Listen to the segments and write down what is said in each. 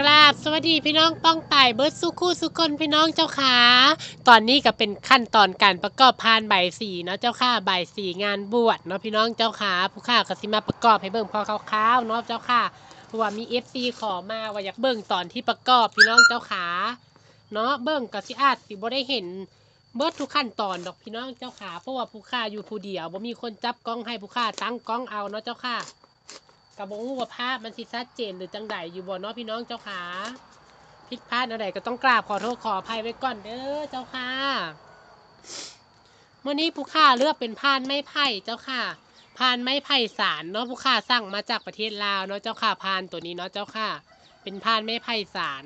กราบสวัสดีพี่น้องป้องป่ายเบิร์ดสุคู่สุคนพี่น้องเจ้าขาตอนนี้ก็เป็นขั้นตอนการประกอบพานใบสีเนาะเจ้าค่ะใบสีงานบวชเนาะพี่น้องเจ้าขาผู้ข้าก็สิมาประกอบให้เบิ่งพอคร่าวๆเนาะเจ้าค่ะเพราะว่ามีเอฟซีขอมาว่าอยากเบิ่งตอนที่ประกอบพี่น้องเจ้าขาเนาะเบิ่งก็สิอาจสิบ่ได้เห็นเบิร์ดทุกขั้นตอนดอกพี่น้องเจ้าขาเพราะว่าผู้ข้าอยู่ผู้เดียวบ่มีคนจับกล้องให้ผู้ข้าตั้งกล้องเอาเนาะเจ้าค่ะ กับบงูว่าภาพมันสิชัดเจนหรือจังใดอยู่บ่เนาะพี่น้องเจ้าขาผิดพลาดอะไรก็ต้องกราบขอโทษขออภัยไว้ก่อนเด้อเจ้าค่ะเมื่อนี้ผู้ข้าเลือกเป็นพานไม้ไผ่เจ้าค่ะพานไม้ไผ่สารเนาะผู้ข้าสั่งมาจากประเทศลาวเนาะเจ้าค่ะพานตัวนี้เนาะเจ้าค่ะ เป็นพานไม้ไผ่สาร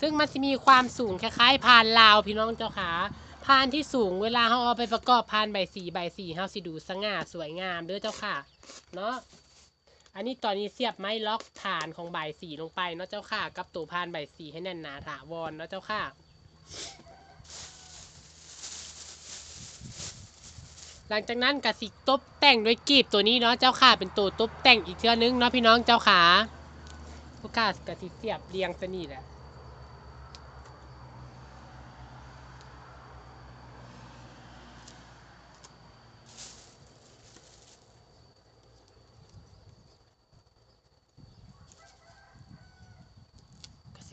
ซึ่งมันจะมีความสูงคล้ายๆพานลาวพี่น้องเจ้าค่ะ พานที่สูงเวลาเขาเอาไปประกอบพานใบสีใบสีเขาสิดูสง่าสวยงามเด้อเจ้าค่ะ เนาะอันนี้ตอนนี้เสียบไม้ล็อกฐานของใบสีลงไปเนาะเจ้าค่ะ กับตัวพานใบสีให้แน่นหนาถาวรเนาะเจ้าค่ะ หลังจากนั้นกสิตบแต่งด้วยกีบตัวนี้เนาะเจ้าค่ะ เป็นตัวตบแต่งอีกเทื่อนึงเนาะพี่น้องเจ้าค่ะพวกข้ากสิเสียบเรียงสนี่แหละ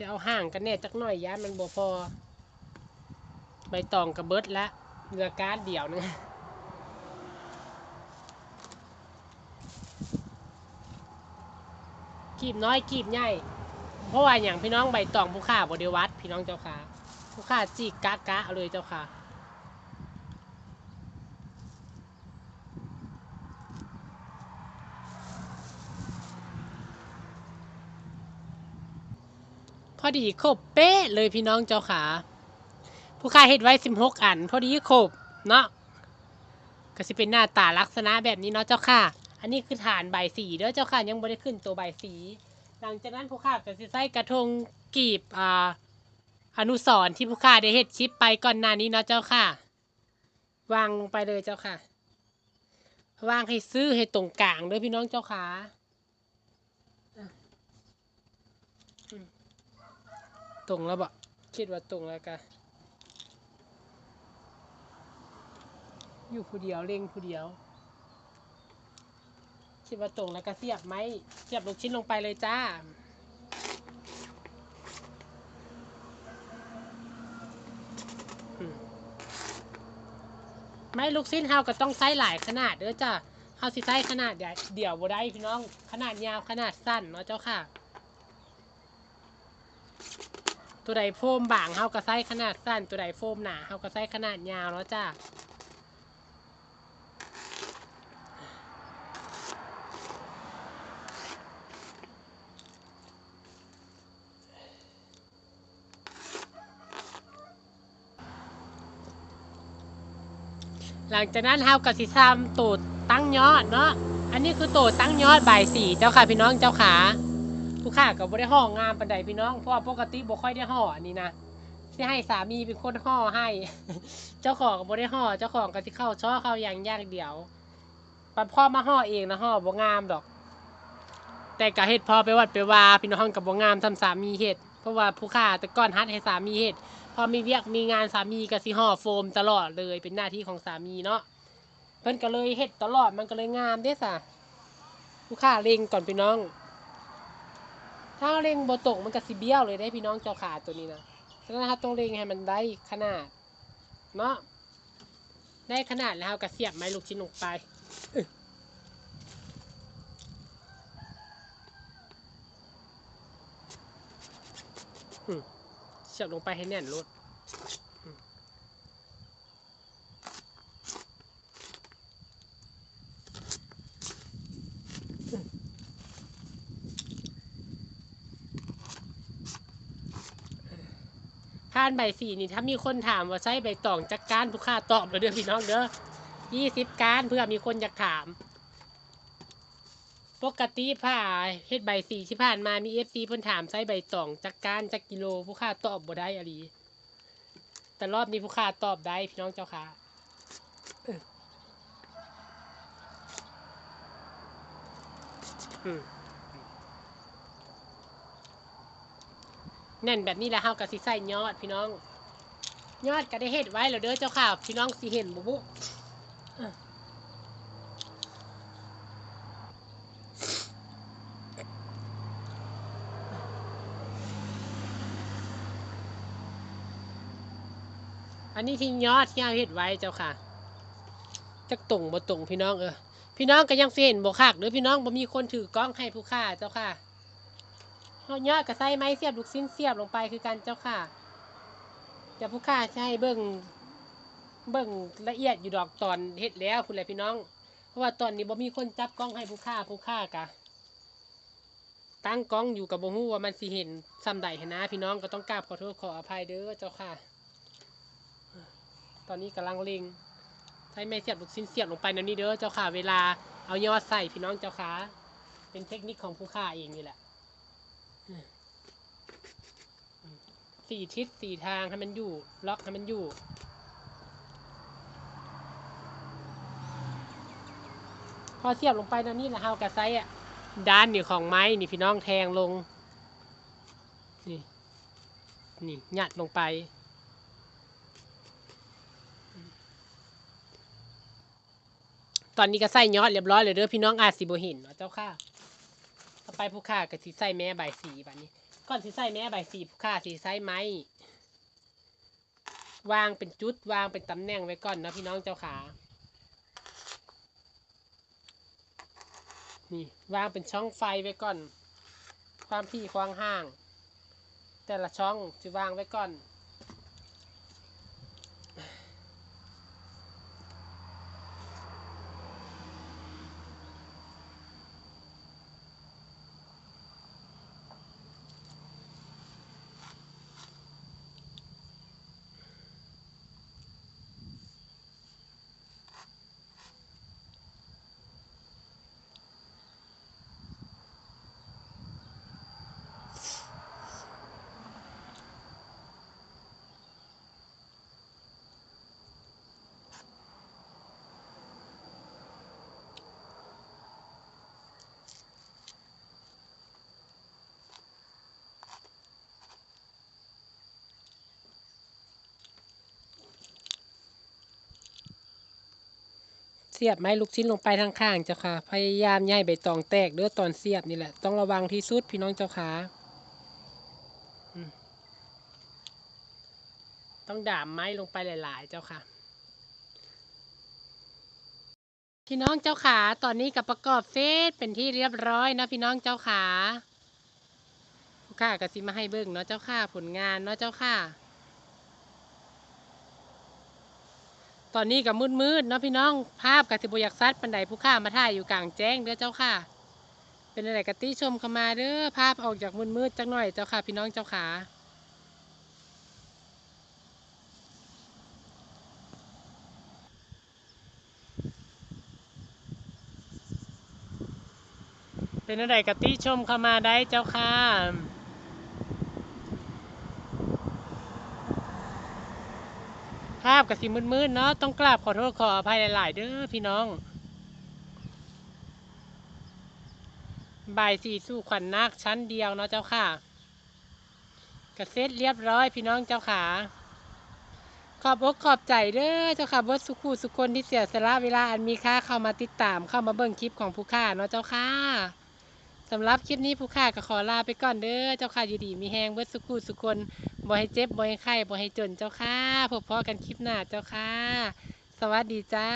จะเอาห่างกันแน่จักหน่อยย้ามันบ่พอใบตองกระเบิดละเรือการ์ดเดี่ยวนึงกีบน้อยกีบใหญ่เพราะว่าอย่างพี่น้องใบตองผู้ข่าบไดิวัดพี่น้องเจ้าค่ะผู้ข่าจีกะกะเอาเลยเจ้าค่ะ พอดีครบเป๊ะเลยพี่น้องเจ้าขา ผู้ค่าเฮ็ดไว้สิบหกอัน พอดีครบเนาะก็สิเป็นหน้าตาลักษณะแบบนี้เนาะเจ้าค่ะ อันนี้คือฐานใบสีเด้อเจ้าค่ะยังไม่ได้ขึ้นตัวใบสี หลังจากนั้นผู้ค่าก็สิใส่กระทงกีบอ่าอนุสรที่ผู้ค่าได้เฮ็ดคลิปไปก่อนหน้านี้เนาะเจ้าค่ะ วางลงไปเลยเจ้าค่ะ วางให้ซื้อให้ตรงกลางเด้อพี่น้องเจ้าค่ะ ตรงแล้วบ่คิดว่าตรงแล้วกะอยู่ผู้เดียวเล่งผู้เดียว คิดว่าตรงแล้วก็เสียบไหมเสียบลูกชิ้นลงไปเลยจ้าไม้ลูกชิ้นเฮาก็ต้องไซส์หลายขนาดเด้อจ้าเฮาสิไซส์ขนาดเดียวเดี่ยวบ่ได้พี่น้อง ขนาดยาวขนาดสั้นเนาะเจ้าค่ะ ตัวใดโฟมบางเฮาก็ใส่ขนาดสั้น ตัวใดโฟมหนาเฮาก็ใส่ขนาดยาวแล้วจ้าหลังจากนั้นเฮาก็สิทำตูดตั้งยอดเนาะ อันนี้คือตูดตั้งยอดใบายสี่เจ้าค่ะพี่น้องเจ้าขา ผู้ค่าก็บ่ได้ห่องามปานใดพี่น้อง เพราะว่าปกติบ่ค่อยได้ห่ออันนี้นะสิให้สามีเป็นคนห่อให้ เจ้าของก็บ่ได้ห่อเจ้าของก็สิเข้าช่อเข้าอย่างยางเดียวปันพ่อมาห่อเองนะห่อบ่งามดอก แต่ก็เฮ็ดพ่อไปวัดไปว่าพี่น้องก็บ่งามทำสามีเฮ็ดเพราะว่าผู้ค่าแต่ก่อนฮัดให้สามีเฮ็ดพอมีเวียกมีงานสามีก็สิห่อโฟมตลอดเลยเป็นหน้าที่ของสามีเนาะเพิ่นก็เลยเฮ็ดตลอดมันก็เลยงามเด้ซะผู้ค่าเล็งก่อนพี่น้อง ถ้าเล็งโบตกมันก็สิเบี้ยวเลยได้พี่น้องเจ้าขาตัวนี้นะฉะนั้นเราต้องเล็งให้มันได้ขนาด เนาะได้ขนาดแล้วเราก็เสียบไม้ลูกชิ้นลงไปเสียบลงไปให้แน่นรถานใบสีนี่ถ้ามีคนถามว่าใช้ใบตองจักการผู้ค่าตอบมาเด้อพี่น้องเด้อยี่สิบการเพื่อมีคนอยากถาม ปกติผ้าเฮ็ดใบสีที่ผ่านมามีเอฟซีเพิ่นถามใช้ใบตองจักการจักกิโลผู้ค่าตอบบ่ได้อะลีแต่รอบนี้ผู้ค่าตอบได้พี่น้องเจ้าค่ะอืม แน่นแบบนี้แหละเฮากับสิใส่ยอดพี่น้อง ยอดก็ได้เฮ็ดไว้แล้วเด้อเจ้าค่ะ พี่น้องสิเห็นบุบุบอันนี้ที่ยอดที่เอาเฮ็ดไว้เจ้าค่ะจักตรงบ่ตรงพี่น้องเออพี่น้องก็ยังสิเห็นบ่คักเด้อพี่น้องบ่มีคนถือกล้องให้ผู้ค่าเจ้าค่ะ เอายอดก็ใส่ไม้เสียบลูกชิ้นเสียบลงไปคือกันเจ้าค่ะจะผู้ค่าใช้เบิ่งเบิ่งละเอียดอยู่ดอกตอนเฮ็ดแล้วคุณแหละพี่น้อง เพราะว่าตอนนี้บ่มีคนจับกล้องให้ผู้ค่าผู้ค่ากะ ตั้งกล้องอยู่กับบ่ฮู้ว่ามันสิเห็นซ้ำใดหั้นนะ พี่น้องก็ต้องกราบขอโทษขออภัยเด้อเจ้าค่ะ ตอนนี้กำลังเล็งใช้ไม้เสียบลูกชิ้นเสียบลงไปนั่นนี่เด้อเจ้าค่ะ เวลาเอายอดใส่พี่น้องเจ้าค่ะ เป็นเทคนิคของผู้ค่าเองนี่แหละ สี่ทิศสี่ทางให้มันอยู่ ล็อกให้มันอยู่ พอเสียบลงไปตอนนี้แหละเฮากระไซอะด้านนี่ของไม้นี่พี่น้องแทงลง นี่นี่หยัดลงไปตอนนี้ก็ใส่ยอดเรียบร้อยเลยเด้อพี่น้องอาจสิบเห็นเนาะเจ้าค่ะ ต่อไปผู้ค่าก็สิใส่แม่ใบสีแบบนี้ ก่อนสีใส่แม่ใบสีผู้ค่าสีใส่ไม้วางเป็นจุดวางเป็นตำแหน่งไว้ก่อนนะพี่น้องเจ้าขา นี่วางเป็นช่องไฟไว้ก่อน ความที่ความห่าง แต่ละช่องจะวางไว้ก่อน เสียบไม้ลูกชิ้นลงไปทางข้างเจ้าค่ะ พยายามย่าให้ใบตองแตกเด้อตอนเสียบนี่แหละต้องระวังที่สุดพี่น้องเจ้าค่ะต้องด่ามไม้ลงไปหลายๆ เจ้าค่ะพี่น้องเจ้าขาตอนนี้กับประกอบเฟซเป็นที่เรียบร้อยนะพี่น้องเจ้าขาผู้ค่าก็สิมาให้เบิ่งเนาะเจ้าค่ะผลงานเนาะเจ้าค่ะ ตอนนี้กับมืดๆเนาะพี่น้องภาพกับสิบอยากซัดปันไดผู้ค่ามาถ่ายอยู่กลางแจ้งเด้อเจ้าค่ะ เป็นอะไรกะติชมเข้ามาเด้อภาพออกจากมืดๆจักหน่อยเจ้าค่ะ พี่น้องเจ้าขาเป็นอะไรกะติชมเข้ามาได้เจ้าค่ะาพกับสีมืดๆเนาะต้องกราบขอโทษขออภัยหลายๆเด้อพี่น้องบ่ายสี่สู้ขวัญนาคชั้นเดียวเนาะเจ้าค่ะกระเซ็ตเรียบร้อยพี่น้องเจ้าขาขอบอกขอบใจเด้อเจ้าค่ะบดสุขูสุคนที่เสียสละเวลาอันมีค่าเข้ามาติดตามเข้ามาเบิ่งคลิปของผู้ค่าเนาะเจ้าค่ะ สำหรับคลิปนี้ผู้ค่าก็ขอลาไปก่อนเด้อเจ้าค่ะอยู่ดีมีแหงเบิดสุขูสุคนบ่ให้เจ็บบ่ให้ไข้บ่ให้จนเจ้าค่ะพบพอกันคลิปหน้าเจ้าค่ะ สวัสดีจ้า